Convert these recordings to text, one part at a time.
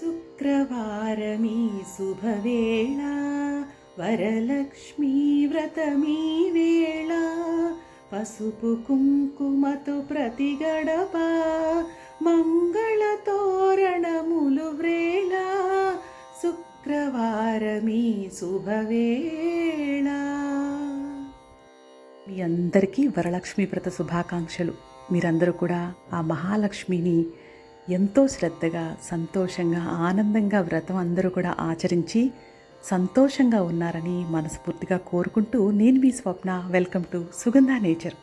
శుక్రవారమీ శుభవేళ వరలక్ష్మీ వ్రతమీ వేళ పసుపు కుంకుమతో ప్రతి గడప మంగళ తోరణములు వ్రేళ శుక్రవారమీ శుభవేళ. మీ అందరికీ వరలక్ష్మి వ్రత శుభాకాంక్షలు. మీరందరూ కూడా ఆ మహాలక్ష్మిని ఎంతో శ్రద్ధగా సంతోషంగా ఆనందంగా వ్రతం అందరూ కూడా ఆచరించి సంతోషంగా ఉన్నారని మనస్ఫూర్తిగా కోరుకుంటూ నేను మీ Swapna welcome to Sugandha nature.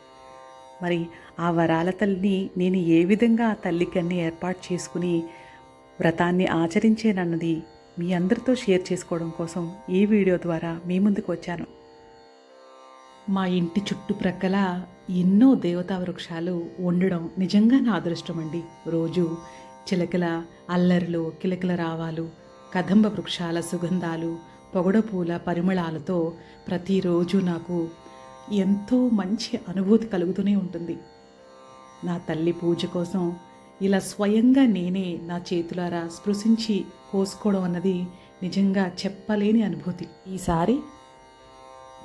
మరి ఆ వరాల తల్లిని నేను ఏ విధంగా ఆ తల్లికి అన్ని ఏర్పాటు చేసుకుని వ్రతాన్ని ఆచరించేనన్నది మీ అందరితో షేర్ చేసుకోవడం కోసం ఈ వీడియో ద్వారా మీ ముందుకు వచ్చాను. మా ఇంటి చుట్టుప్రక్కల ఎన్నో దేవతా వృక్షాలు ఉండడం నిజంగా నా అదృష్టం అండి రోజు చిలకల అల్లర్లు కిలకల రావాలు కదంబ వృక్షాల సుగంధాలు పొగడపూల పరిమళాలతో ప్రతిరోజు నాకు ఎంతో మంచి అనుభూతి కలుగుతూనే ఉంటుంది. నా తల్లి పూజ కోసం ఇలా స్వయంగా నేనే నా చేతులారా స్పృశించి కోసుకోవడం అన్నది నిజంగా చెప్పలేని అనుభూతి. ఈసారి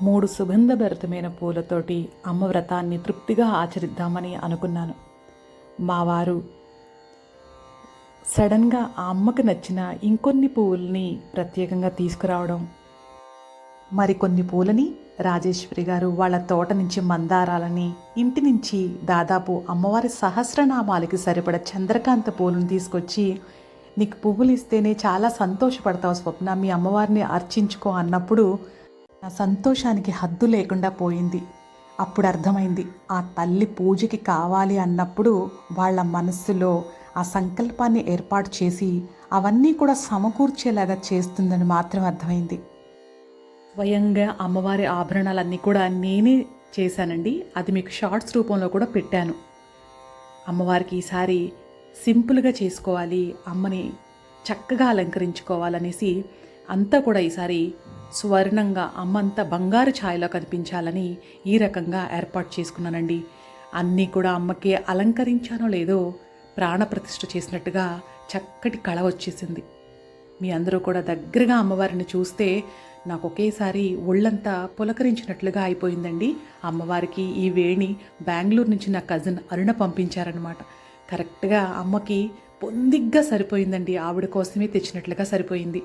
మూడు సుగంధభరితమైన పూలతోటి అమ్మ వ్రతాన్ని తృప్తిగా ఆచరిద్దామని అనుకున్నాను. మా వారు సడన్గా ఆ అమ్మకు నచ్చిన ఇంకొన్ని పువ్వుల్ని ప్రత్యేకంగా తీసుకురావడం. మరికొన్ని పూలని రాజేశ్వరి గారు వాళ్ళ తోట నుంచి మందారాలని ఇంటి నుంచి దాదాపు అమ్మవారి సహస్రనామాలకి సరిపడ చంద్రకాంత పూలను తీసుకొచ్చి నీకు పువ్వులు ఇస్తేనే చాలా సంతోషపడతావు స్వప్న మీ అమ్మవారిని అర్చించుకో అన్నప్పుడు నా సంతోషానికి హద్దు లేకుండా పోయింది. అప్పుడు అర్థమైంది ఆ తల్లి పూజకి కావాలి అన్నప్పుడు వాళ్ళ మనస్సులో ఆ సంకల్పాన్ని ఏర్పాటు చేసి అవన్నీ కూడా సమకూర్చేలాగా చేస్తుందని మాత్రం అర్థమైంది. స్వయంగా అమ్మవారి ఆభరణాలన్నీ కూడా నేనే చేశానండి. అది మీకు షార్ట్స్ రూపంలో కూడా పెట్టాను. అమ్మవారికి ఈసారి సింపుల్గా చేసుకోవాలి అమ్మని చక్కగా అలంకరించుకోవాలనేసి అంతా కూడా ఈసారి స్వర్ణంగా అమ్మంతా బంగారు ఛాయలో కనిపించాలని ఈ రకంగా ఏర్పాటు చేసుకున్నానండి. అన్నీ కూడా అమ్మకి అలంకరించానో లేదో ప్రాణప్రతిష్ఠ చేసినట్టుగా చక్కటి కళ వచ్చేసింది. మీ అందరూ కూడా దగ్గరగా అమ్మవారిని చూస్తే నాకు ఒకేసారి ఒళ్ళంతా పులకరించినట్లుగా అయిపోయిందండి. అమ్మవారికి ఈ వేణి బెంగళూరు నుంచి నా కజిన్ అరుణ పంపించారనమాట కరెక్ట్గా అమ్మకి పొందిగ్గా సరిపోయిందండి. ఆవిడ కోసమే తెచ్చినట్లుగా సరిపోయింది.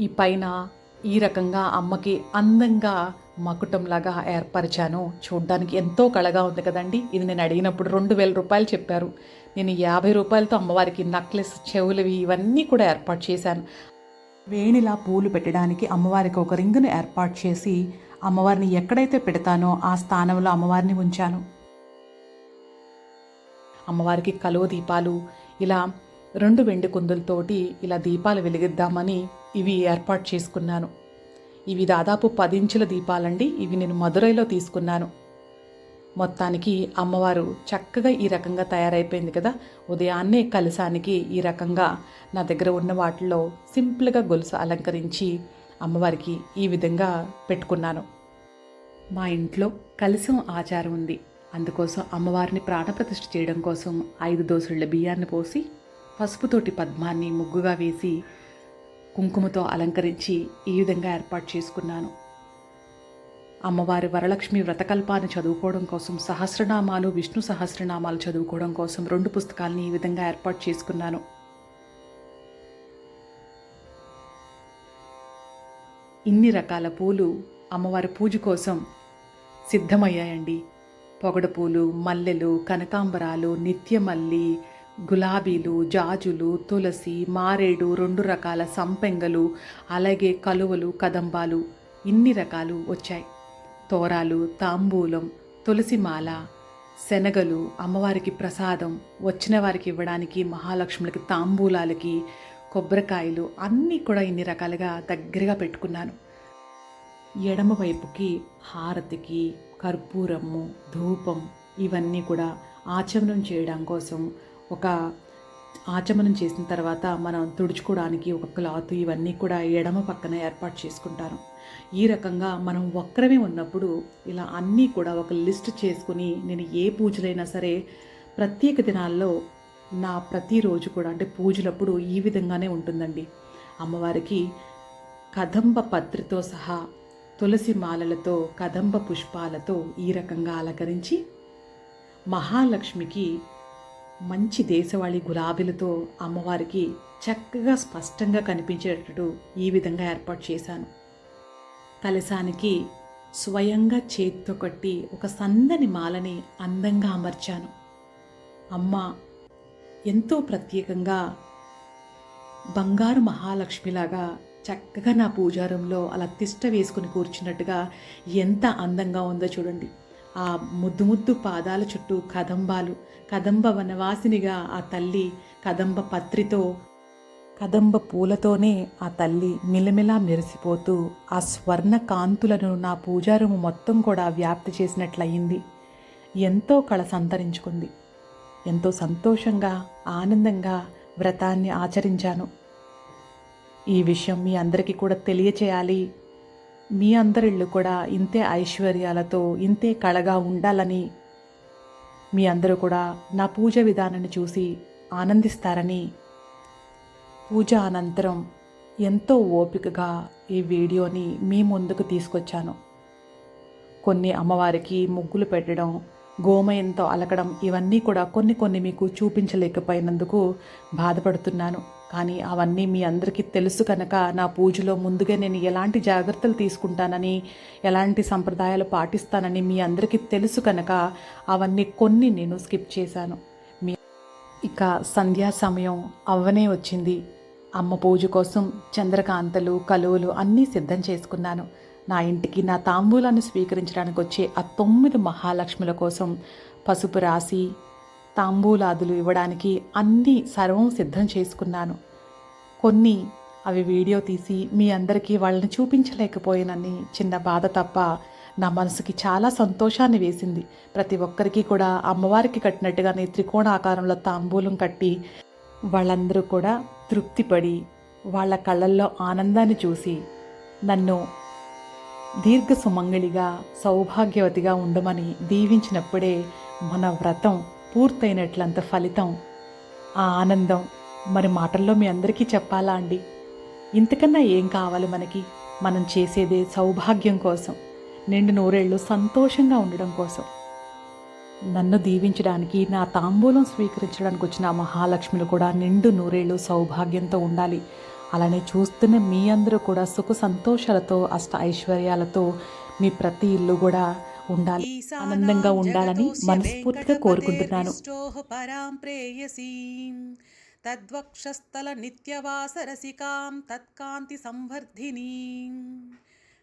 ఈ పైన ఈ రకంగా అమ్మకి అందంగా మకుటంలాగా ఏర్పరిచాను చూడ్డానికి ఎంతో కళగా ఉంది కదండి. ఇది నేను అడిగినప్పుడు రెండు వేల రూపాయలు చెప్పారు. నేను యాభై రూపాయలతో అమ్మవారికి నక్లెస్ చెవులవి ఇవన్నీ కూడా ఏర్పాటు చేశాను. వేణిలా పూలు పెట్టడానికి అమ్మవారికి ఒక రింగును ఏర్పాటు చేసి అమ్మవారిని ఎక్కడైతే పెడతానో ఆ స్థానంలో అమ్మవారిని ఉంచాను. అమ్మవారికి కలువ దీపాలు ఇలా రెండు వెండి కుందులతోటి ఇలా దీపాలు వెలిగిద్దామని ఇవి ఏర్పాటు చేసుకున్నాను. ఇవి దాదాపు పదించుల దీపాలండి. ఇవి నేను మదురైలో తీసుకున్నాను. మొత్తానికి అమ్మవారు చక్కగా ఈ రకంగా తయారైపోయింది కదా. ఉదయాన్నే కలసానికి ఈ రకంగా నా దగ్గర ఉన్న వాటిలో సింపుల్గా గొలుసు అలంకరించి అమ్మవారికి ఈ విధంగా పెట్టుకున్నాను. మా ఇంట్లో కలిసం ఆచారం ఉంది. అందుకోసం అమ్మవారిని ప్రాణప్రతిష్ఠ చేయడం కోసం ఐదు దోసుళ్ళ బియ్యాన్ని పోసి పసుపుతోటి పద్మాన్ని ముగ్గుగా వేసి కుంకుమతో అలంకరించి ఈ విధంగా ఏర్పాటు చేసుకున్నాను. అమ్మవారి వరలక్ష్మి వ్రతకల్పాన్ని చదువుకోవడం కోసం సహస్రనామాలు విష్ణు సహస్రనామాలు చదువుకోవడం కోసం రెండు పుస్తకాలని ఈ విధంగా ఏర్పాటు చేసుకున్నాను. ఇన్ని రకాల పూలు అమ్మవారి పూజ కోసం సిద్ధమయ్యాయండి. పొగడ పూలు మల్లెలు కనకాంబరాలు నిత్యమల్లి గులాబీలు జాజులు తులసి మారేడు రెండు రకాల సంపెంగలు అలాగే కలువలు కదంబాలు ఇన్ని రకాలు వచ్చాయి. తోరాలు తాంబూలం తులసిమాల శనగలు అమ్మవారికి ప్రసాదం వచ్చిన వారికి ఇవ్వడానికి మహాలక్ష్ములకి తాంబూలాలకి కొబ్బరికాయలు అన్నీ కూడా ఇన్ని రకాలుగా దగ్గరగా పెట్టుకున్నాను. ఎడమవైపుకి హారతికి కర్పూరము ధూపం ఇవన్నీ కూడా ఆచమనం చేయడం కోసం ఒక ఆచమనం చేసిన తర్వాత మనం తుడుచుకోవడానికి ఒక క్లాత్ ఇవన్నీ కూడా ఎడమ పక్కన ఏర్పాటు చేసుకుంటారు. ఈ రకంగా మనం ఒక్కరమే ఉన్నప్పుడు ఇలా అన్నీ కూడా ఒక లిస్ట్ చేసుకుని నేను ఏ పూజలైనా సరే ప్రత్యేక దినాల్లో నా ప్రతిరోజు కూడా అంటే పూజలప్పుడు ఈ విధంగానే ఉంటుందండి. అమ్మవారికి కదంబ పత్రితో సహా తులసి మాలలతో కదంబ పుష్పాలతో ఈ రకంగా అలంకరించి మహాలక్ష్మికి మంచి దేశవాళీ గులాబీలతో అమ్మవారికి చక్కగా స్పష్టంగా కనిపించేటట్టు ఈ విధంగా ఏర్పాటు చేశాను. కలశానికి స్వయంగా చేత్తో కట్టి ఒక సందని మాలని అందంగా అమర్చాను. అమ్మ ఎంతో ప్రత్యేకంగా బంగారు మహాలక్ష్మిలాగా చక్కగా నా పూజారంలో అలా తిష్ట వేసుకుని కూర్చున్నట్టుగా ఎంత అందంగా ఉందో చూడండి. ఆ ముద్దు ముద్దు పాదాల చుట్టూ కదంబాలు కదంబ వనవాసినిగా ఆ తల్లి కదంబ పత్రితో కదంబ పూలతోనే ఆ తల్లి మిలమిలా మెరిసిపోతూ ఆ స్వర్ణ కాంతులను నా పూజారుము మొత్తం కూడా వ్యాప్తి చేసినట్లయింది. ఎంతో కళ సంతరించుకుంది ఎంతో సంతోషంగా ఆనందంగా వ్రతాన్ని ఆచరించాను. ఈ విషయం మీ అందరికీ కూడా తెలియచేయాలి. మీ అందరిళ్ళు కూడా ఇంతే ఐశ్వర్యాలతో ఇంతే కళగా ఉండాలని మీ అందరూ కూడా నా పూజ విధానాన్ని చూసి ఆనందిస్తారని పూజ అనంతరం ఎంతో ఓపికగా ఈ వీడియోని మీ ముందుకు తీసుకొచ్చాను. కొన్ని అమ్మవారికి ముగ్గులు పెట్టడం గోమయంతో అలకడం ఇవన్నీ కూడా కొన్ని కొన్ని మీకు చూపించలేకపోయినందుకు బాధపడుతున్నాను. కానీ అవన్నీ మీ అందరికీ తెలుసు కనుక నా పూజలో ముందుగా నేను ఎలాంటి జాగ్రత్తలు తీసుకుంటానని ఎలాంటి సంప్రదాయాలు పాటిస్తానని మీ అందరికీ తెలుసు కనుక అవన్నీ కొన్ని నేను స్కిప్ చేశాను. మీ ఇక సంధ్యా సమయం అవ్వనే వచ్చింది. అమ్మ పూజ కోసం చంద్రకాంతలు కలువలు అన్నీ సిద్ధం చేసుకున్నాను. నా ఇంటికి నా తాంబూలాన్ని స్వీకరించడానికి వచ్చే ఆ తొమ్మిది మహాలక్ష్ముల కోసం పసుపు రాసి తాంబూలాదులు ఇవ్వడానికి అన్నీ సర్వం సిద్ధం చేసుకున్నాను. కొన్ని అవి వీడియో తీసి మీ అందరికీ వాళ్ళని చూపించలేకపోయానని చిన్న బాధ తప్ప నా మనసుకి చాలా సంతోషాన్ని వేసింది. ప్రతి ఒక్కరికి కూడా అమ్మవారికి కట్టినట్టుగానే త్రికోణ ఆకారంలో తాంబూలం కట్టి వాళ్ళందరూ కూడా తృప్తిపడి వాళ్ళ కళ్ళల్లో ఆనందాన్ని చూసి నన్ను దీర్ఘ సుమంగళిగా సౌభాగ్యవతిగా ఉండమని దీవించినప్పుడే మన వ్రతం పూర్తయినట్లంత ఫలితం. ఆ ఆనందం మరి మాటల్లో మీ అందరికీ చెప్పాలా అండి? ఇంతకన్నా ఏం కావాలి మనకి? మనం చేసేదే సౌభాగ్యం కోసం నిండు నూరేళ్ళు సంతోషంగా ఉండడం కోసం. నన్ను దీవించడానికి నా తాంబూలం స్వీకరించడానికి వచ్చిన మహాలక్ష్మిలు కూడా నిండు నూరేళ్ళు సౌభాగ్యంతో ఉండాలి. అలానే చూస్తున్న మీ అందరూ కూడా సుఖ సంతోషాలతో అష్ట ఐశ్వర్యాలతో మీ ప్రతి ఇల్లు కూడా ఉండాలి. ఆనందంగా ఉండాలని మనస్ఫూర్తిగా కోరుకుంటున్నాను. ప్రేయసీం తద్వక్షస్థల నిత్యవాసరసికాం తత్కాంతి సంవర్ధినీం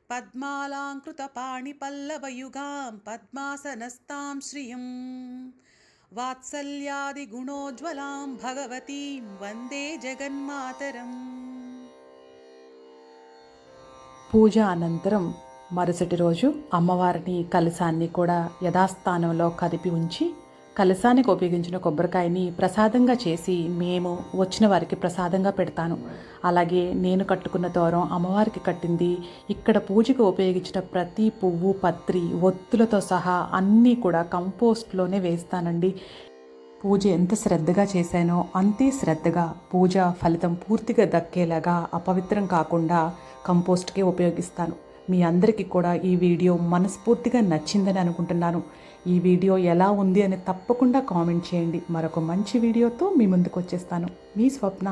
పద్మాలాంకృత పాణిపల్లవయుగాం పద్మాసనస్తాం శ్రియం వాత్సల్యాదిగుణోజ్వలాం భగవతీం వందే జగన్మాతరం. పూజ అనంతరం మరుసటి రోజు అమ్మవారిని కలశాన్ని కూడా యథాస్థానంలో కదిపి ఉంచి కలశానికి ఉపయోగించిన కొబ్బరికాయని ప్రసాదంగా చేసి మేము వచ్చిన వారికి ప్రసాదంగా పెడతాను. అలాగే నేను కట్టుకున్న తోరం అమ్మవారికి కట్టింది. ఇక్కడ పూజకు ఉపయోగించిన ప్రతి పువ్వు పత్రి ఒత్తులతో సహా అన్నీ కూడా కంపోస్ట్లోనే వేస్తానండి. పూజ ఎంత శ్రద్ధగా చేశానో అంతే శ్రద్ధగా పూజ ఫలితం పూర్తిగా దక్కేలాగా అపవిత్రం కాకుండా కంపోస్ట్కే ఉపయోగిస్తాను. మీ అందరికీ కూడా ఈ వీడియో మనస్ఫూర్తిగా నచ్చిందని అనుకుంటున్నాను. ఈ వీడియో ఎలా ఉంది అని తప్పకుండా కామెంట్ చేయండి. మరొక మంచి వీడియోతో మీ ముందుకు వచ్చేస్తాను మీ స్వప్న.